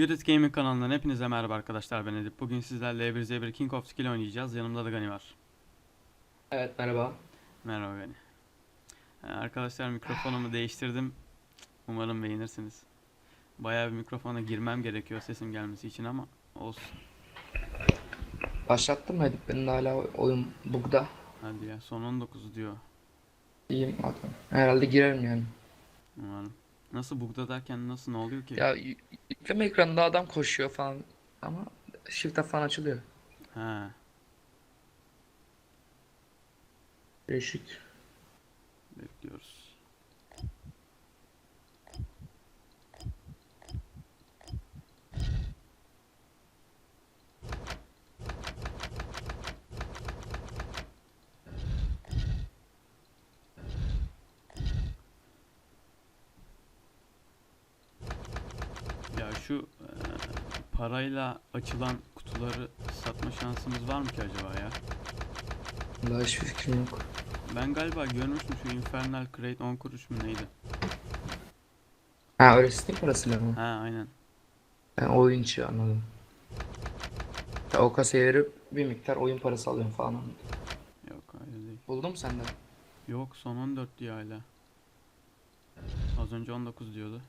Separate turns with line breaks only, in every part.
Yudit Gaming kanalından hepinize merhaba arkadaşlar ben Edip. Bugün sizlerle E1Z1 King of Skill oynayacağız. Yanımda da Gani var.
Evet merhaba.
Merhaba Gani. Ee, Arkadaşlar mikrofonumu değiştirdim. Umarım beğenirsiniz. Bayağı bir mikrofona girmem gerekiyor sesim gelmesi için ama olsun.
Başlattın mı Edip? Benim de hala oyun bugda.
Hadi ya son 19 diyor.
İyiyim adam. Herhalde girerim yani.
Umarım. Nasıl bugda derken nasıl ne oluyor ki?
Ya y- yükleme ekranında adam koşuyor falan. Ama shift'e falan açılıyor.
Ha,
Değişik.
bekliyoruz. Ya şu e, parayla açılan kutuları satma şansımız var mı ki acaba ya?
Daha hiçbir fikrim yok.
Ben galiba görmüştüm şu Infernal Crate 10 kuruş mu neydi?
Ha öyle Steam parasıyla mı?
Ha aynen.
Ben oyun içi anladım. Ya o kasaya verip bir miktar oyun parası alıyorum falan. anladım.
Yok hayır değil.
Buldun mu?
Yok son 14 diyor hala. Az önce 19 diyordu.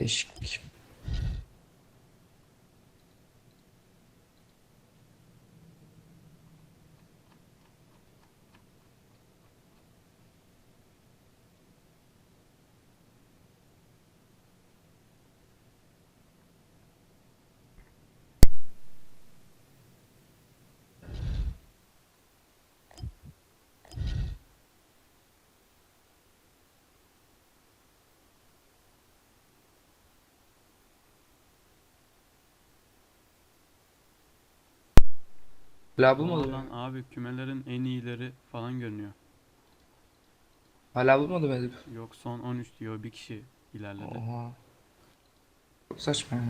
Ich, ich Değişik. Hala bulmadım.
Lan abi kümelerin en iyileri falan görünüyor.
Hala bulmadım Edip.
Yok son 13 diyor bir kişi ilerledi.
Oha. Saçma ya.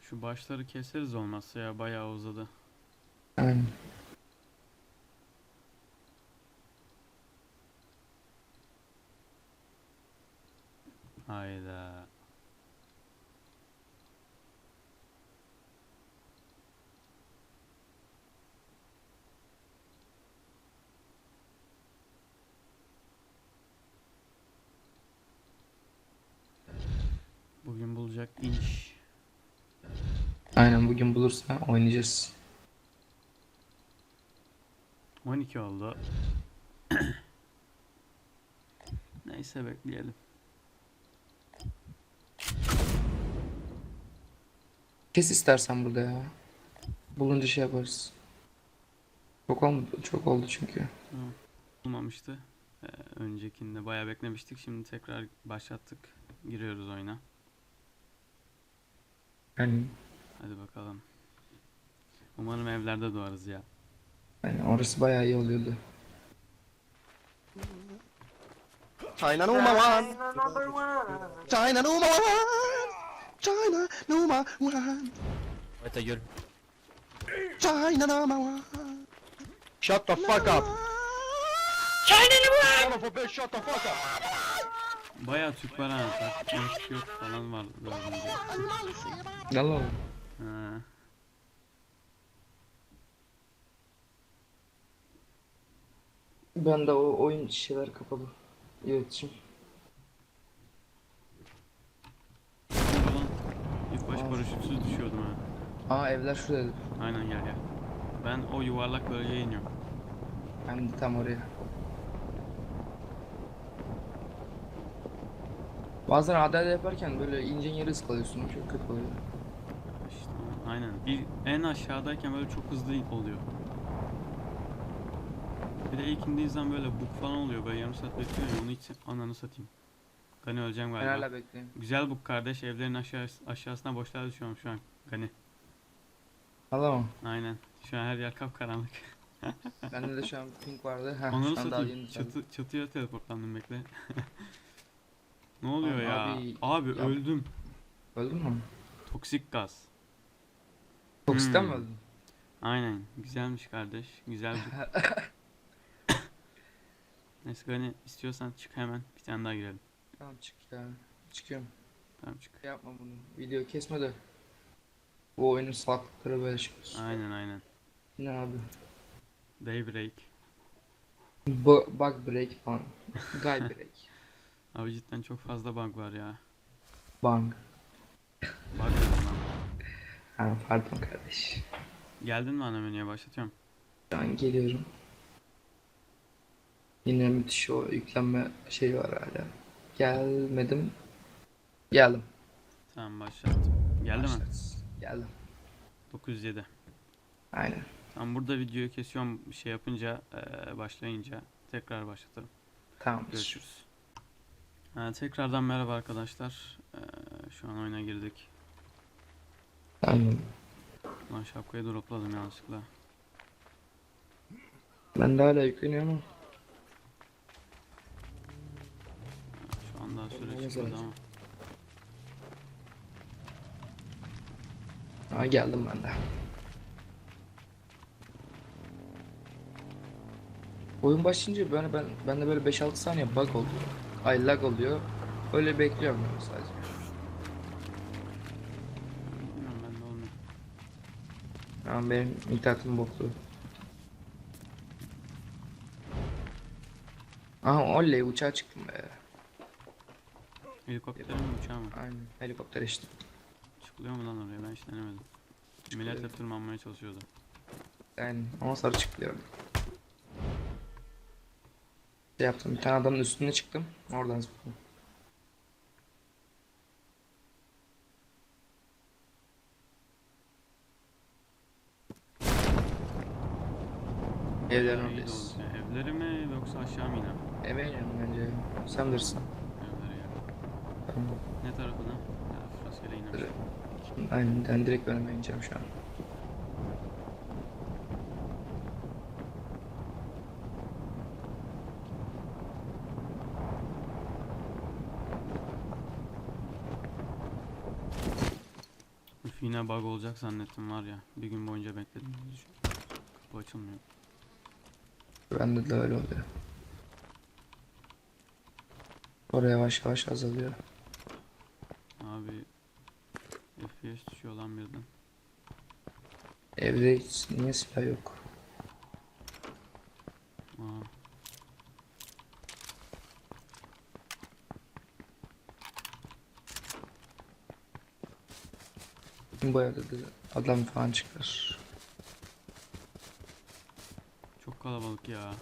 Şu başları keseriz olmazsa ya bayağı uzadı.
Aynen. Aynen bugün bulursa oynayacağız.
12 oldu. Neyse bekleyelim.
Kes istersen burada ya. Bulunca şey yaparız. Çok oldu, çok oldu çünkü.
Tamam. Olmamıştı. Ee, öncekinde bayağı beklemiştik. Şimdi tekrar başlattık. Giriyoruz oyuna.
Yani,
Hadi bakalım. Umarım evlerde doğarız ya.
yani orası bayağı iyi oluyordu.
China number one. China number one. China number one.
Wait, you're
China number one.
shut the fuck up.
China number
Son of a bitch, shut the fuck up.
Bayağı Türk var ha. Taktik yok falan var.
Yallah.
Ha.
Ben de o oyun şeyler kapalı. İletişim.
Ulan ilk baş paraşütsüz düşüyordum ha.
Aa evler şuradaydı.
Aynen gel gel. Ben o yuvarlak bölgeye iniyorum.
Hem de tam oraya. Bazen ADD yaparken böyle ince yeri ıskalıyorsun. Çok kötü oluyor.
Aynen. Bir en aşağıdayken böyle çok hızlı oluyor. Bir de ilk indiğin zaman böyle bug falan oluyor. Böyle yarım saat bekliyor ya onu hiç ananı satayım. Gani öleceğim galiba.
hala bekliyorum.
Güzel bug kardeş. Evlerin aşağı, aşağısına boşluğa düşüyorum şu an. Gani.
Mı?
Aynen. Şu an her yer kapkaranlık.
Bende de şu an pink vardı. Heh,
Onları satayım. Çatı, çatıya teleportlandım bekle. ne oluyor
Abi,
ya?
abi,
Abi öldüm.
Öldün mü?
Toksik gaz.
Toksitten
Hmm.
öldün?
Aynen. Güzelmiş kardeş. Güzel bir Neyse Gani istiyorsan çık hemen bir tane daha girelim.
Tamam çık ya. Çıkıyorum.
Tamam çık.
Yapma bunu. Video kesme de. Bu oyunun salaklıkları böyle çıkıyor.
Aynen aynen.
Ne abi?
Daybreak.
Bu bug break falan. Guy break.
Abi cidden çok fazla bug var ya.
Bang.
Bug.
Ha, pardon kardeş.
Geldin mi ana menüye başlatıyorum.
An geliyorum. Yine müthiş o yüklenme şeyi var hala. Gelmedim. Geldim.
Tamam başlattım. Geldi mi?
Başlarız. Geldim.
907.
Aynen.
Tamam burada videoyu kesiyorum bir şey yapınca eee, başlayınca tekrar başlatırım.
Tamamdır.
Görüşürüz. Ha, tekrardan merhaba arkadaşlar. Eee, şu an oyuna girdik.
Tamam.
Lan şapkayı dropladım yanlışlıkla.
Ben de hala yükleniyor ama.
Şu an daha süre çıkmadı ama.
Ha, geldim ben de. Oyun başlayınca böyle ben ben de böyle 5-6 saniye bug oluyor. Ay lag oluyor. Öyle bekliyorum ben sadece.
Bilmiyorum ben de olmuyor.
Ama benim internetim boklu. Aha oley uçağa çıktım be.
Helikopter mi uçağı mı?
Aynen helikopter işte.
Çıkılıyor mu lan oraya ben hiç denemedim. Millet hep tırmanmaya çalışıyordu.
Aynen ama sarı çıkıyor. Şey yaptım bir tane adamın üstüne çıktım. Oradan zıpladım. Evlerin oradayız.
Evleri mi yoksa aşağı mı iner?
Eve inelim bence. Sen bilirsin.
Evleri ya.
Tamam.
Ne tarafına? Ya rastgele.
Direkt. Aynen ben direkt önüme ineceğim şu an.
Üf yine bug olacak zannettim var ya. Bir gün boyunca bekledim. Kapı açılmıyor.
Bende de öyle oluyor. Oraya yavaş yavaş azalıyor.
Abi FPS düşüyor lan birden.
Evde hiç niye silah yok?
Aa,
Bu evde de adam falan çıkar.
çok kalabalık ya.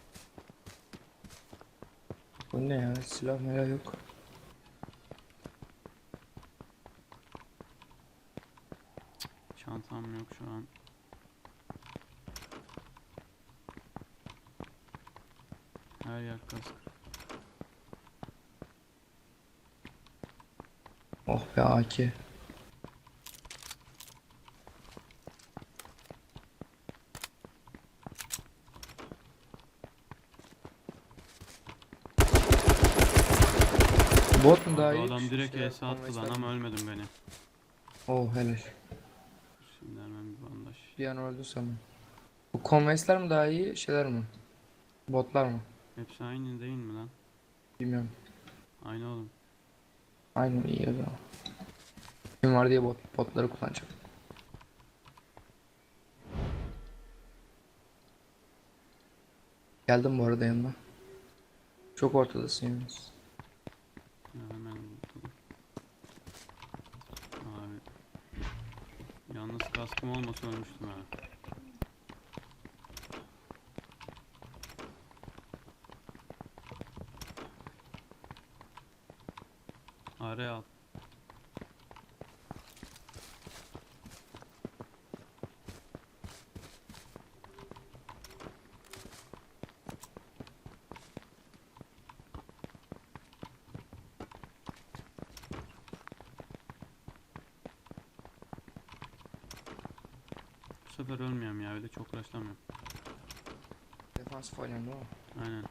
Bu ne ya? Silah milah yok.
Çantam yok şu an. Her yer kask.
Oh be AK. Bot mu daha iyi?
adam direkt
Şey,
HS attı lan ama ölmedim beni.
Oh helal.
Şimdi hemen bir bandaj.
Bir an öldü sanırım. Bu konveysler mi daha iyi şeyler mi? Botlar mı?
Hepsi aynı değil mi lan?
Bilmiyorum.
Aynı oğlum.
Aynı iyi o zaman. Kim var diye bot, botları kullanacağım. Geldim bu arada yanına. Çok ortadasın yalnız.
Ya hemen. Abi. Yalnız kaskım olmasa ölmüştüm ha. Sefer ölmüyorum ya öyle çok uğraşlamıyorum.
Defans oynayan değil mi?
Aynen.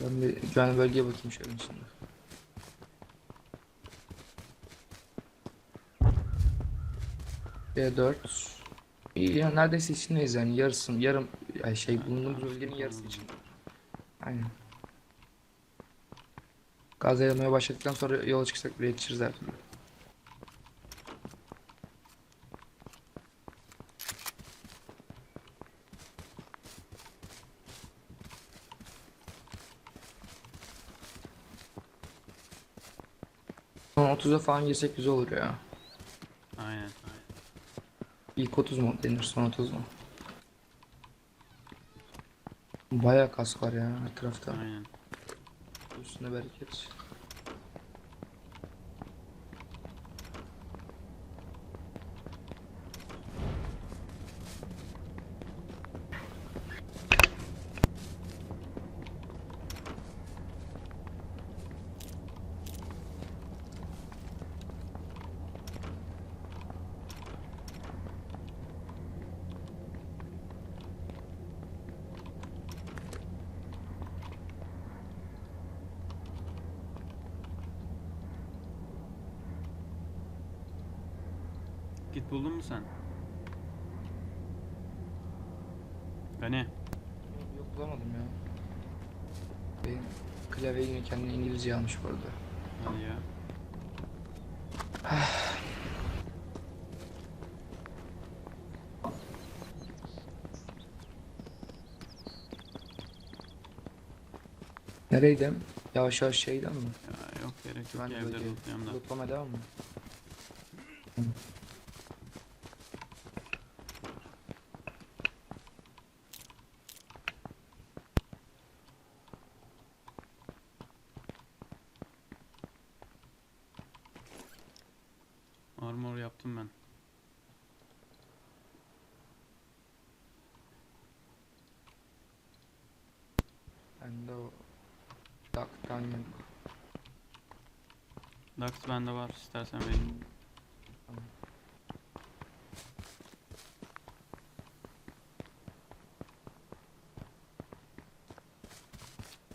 Ben bir güvenli bölgeye bakayım şöyle şimdi. B4 İyi ya neredeyse içindeyiz yani yarısın yarım ay şey bulunduğumuz bölgenin yarısı için. Aynen. Gaz yayılmaya başladıktan sonra yola çıksak bile yetişiriz her türlü. Son 30'a falan girsek güzel olur ya. İlk 30 mu denir son 30 mu? Bayağı kask var ya her tarafta.
Aynen.
Üstüne bereket.
Git buldun mu sen? Gani.
Yok bulamadım ya. Benim klavye yine kendine İngilizce almış bu arada.
Hadi ya.
Nereydim? Yavaş yavaş şeyden mi?
Ya yok gerek yok
Güvenli
evde
bölge.
lootlayalım da.
Lootlama devam mı?
Armor yaptım ben.
Bende o Duck'tan yok.
Dax bende var istersen vereyim.
Tamam.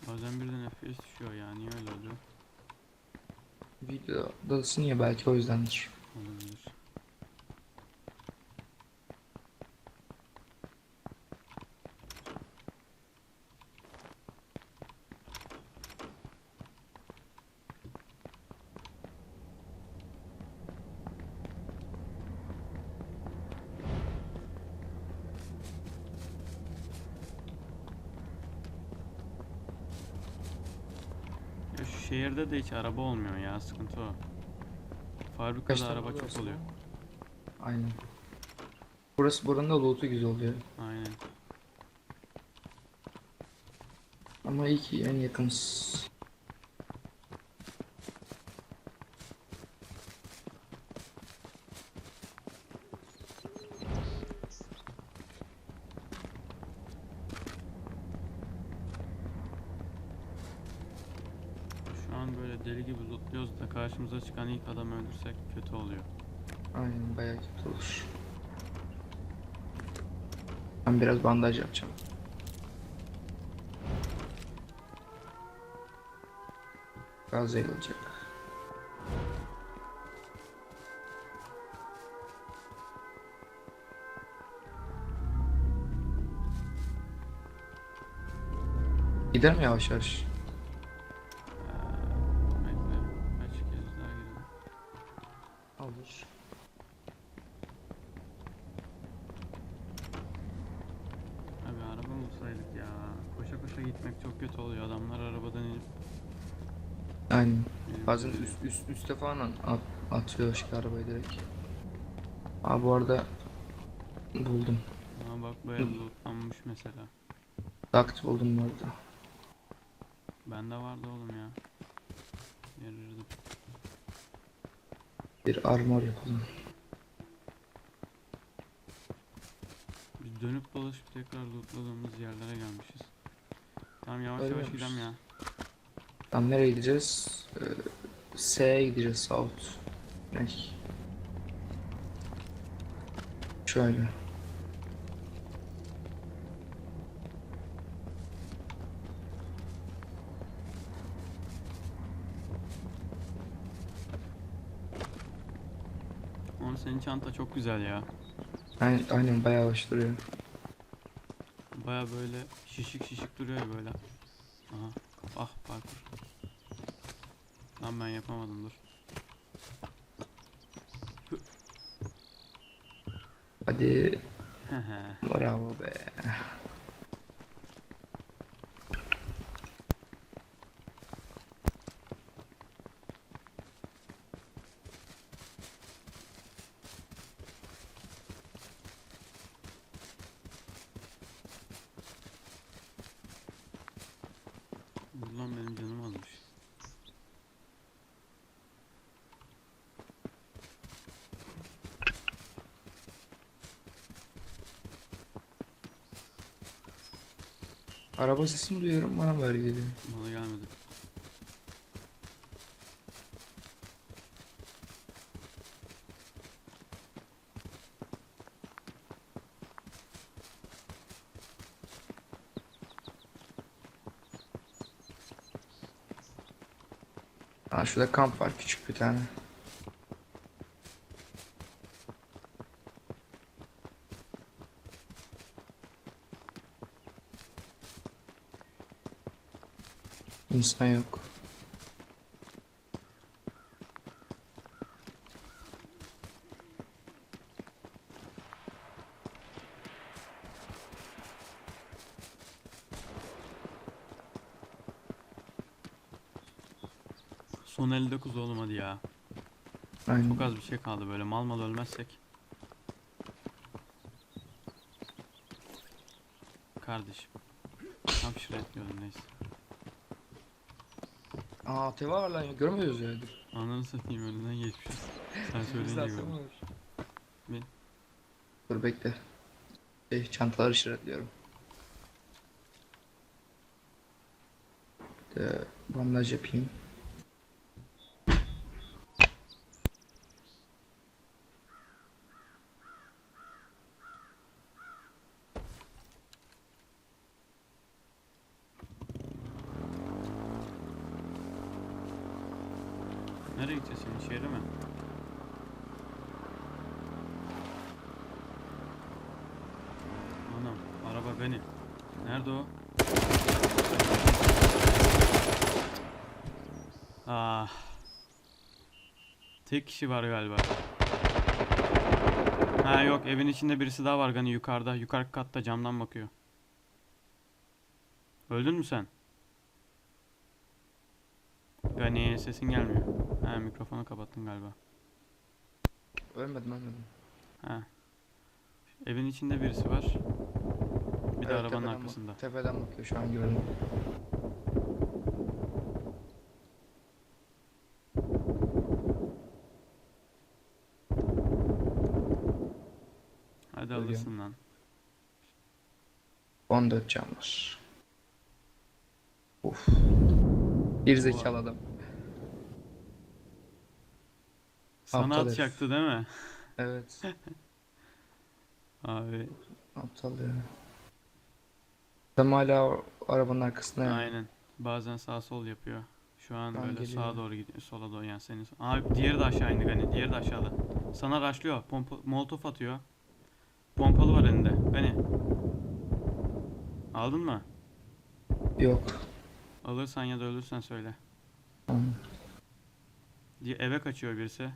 Bazen birden FPS düşüyor ya niye öyle oluyor?
Videodasın ya belki o yüzdendir.
Olabilir. Ya şu şehirde de hiç araba olmuyor ya sıkıntı o. Fabrikada
Kaç tane
araba çok oluyor.
Aynen. Burası buranın da loot'u güzel oluyor.
Aynen.
Ama iyi ki en yakınız.
Şu an böyle deli gibi lootluyoruz da karşımıza çıkan ilk adamı öldürsek kötü oluyor.
Aynen bayağı kötü olur. Ben biraz bandaj yapacağım. Gaz yayılacak. Gider mi yavaş yavaş?
Ya. Koşa koşa gitmek çok kötü oluyor. Adamlar arabadan inip
Aynen. Bazen
gidiyor.
üst, üst, üste falan at, atıyor işte arabayı direkt. Aa bu arada buldum.
Aa bak ev lootlanmış mesela.
Duct buldum bu arada.
Bende vardı oğlum ya. Verirdim.
Bir armor yapalım.
Dönüp dolaşıp tekrar lootladığımız yerlere gelmişiz. Tamam yavaş
Öyle
yavaş gidelim ya.
Tam nereye gideceğiz? Ee, S'ye gideceğiz South. Renk. Şöyle.
Oğlum senin çanta çok güzel ya.
Aynen, aynen bayağı hoş duruyor.
Baya böyle şişik şişik duruyor ya böyle. Aha. Ah parkur. Lan ben yapamadım dur.
Hadi bravo be.
Dur lan benim canım azmış.
Araba sesini duyuyorum bana böyle geliyor.
Bana gelmedi.
Aa şurada kamp var küçük bir tane. İnsan yok.
Son 59 oğlum hadi ya.
Aynen.
Çok az bir şey kaldı böyle mal mal ölmezsek. Kardeşim. Tam şuraya etliyordum neyse.
Aa teva var lan ya görmüyoruz ya. Dur.
Ananı satayım önünden geçmişiz. Sen
Biz
söyleyince gördüm.
atlamıyoruz.
Bin.
Dur bekle. Şey, çantaları işaretliyorum. Bir de bandaj yapayım.
Nereye gideceğiz şimdi şehre mi? Anam araba Gani. Nerede o? Ah. Tek kişi var galiba. Ha yok evin içinde birisi daha var Gani yukarıda. Yukarı katta camdan bakıyor. Öldün mü sen? Gani sesin gelmiyor. Ha mikrofonu kapattın galiba.
Ölmedim ölmedim.
Ha. Evin içinde birisi var. Bir de
Evet,
arabanın
tepeden
arkasında.
tepeden bakıyor şu an gördüm.
Lan.
14 can var. Of. Bir zekalı adam.
Sana
Aptal
atacaktı değil mi?
Evet.
Abi
Aptal ya. Adam hala arabanın arkasında yani.
aynen. Bazen sağ sol yapıyor. Şu an
an
böyle
geliyor.
sağa doğru gidiyor. Sola doğru yani senin. Abi diğeri de aşağı indi Gani. Diğeri de aşağıda. Sana raşlıyor. Pompa, molotof atıyor. Pompalı var elinde. Gani. Aldın mı?
Yok.
Alırsan ya da ölürsen söyle.
Tamam.
Diye eve kaçıyor birisi.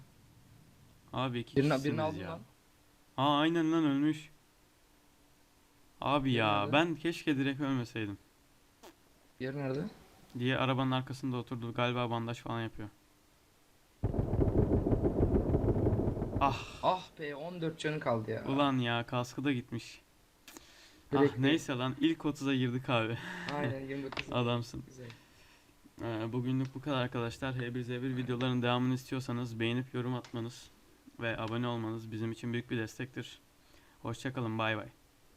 Abi iki
Birini, birini aldın
ya.
lan.
Aa aynen lan ölmüş. Abi ya
nerede?
ben keşke direkt ölmeseydim.
Yer nerede?
Diye arabanın arkasında oturdu. Galiba bandaj falan yapıyor. Ah
Ah be 14 canı kaldı ya.
ulan ya kaskı da gitmiş.
Direkt
ah neyse lan ilk 30'a girdik abi.
Aynen 29.
Adamsın.
Güzel.
Ee, bugünlük bu kadar arkadaşlar. H1Z1 videoların devamını istiyorsanız beğenip yorum atmanız ve abone olmanız bizim için büyük bir destektir. Hoşçakalın bay bay.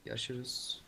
Görüşürüz.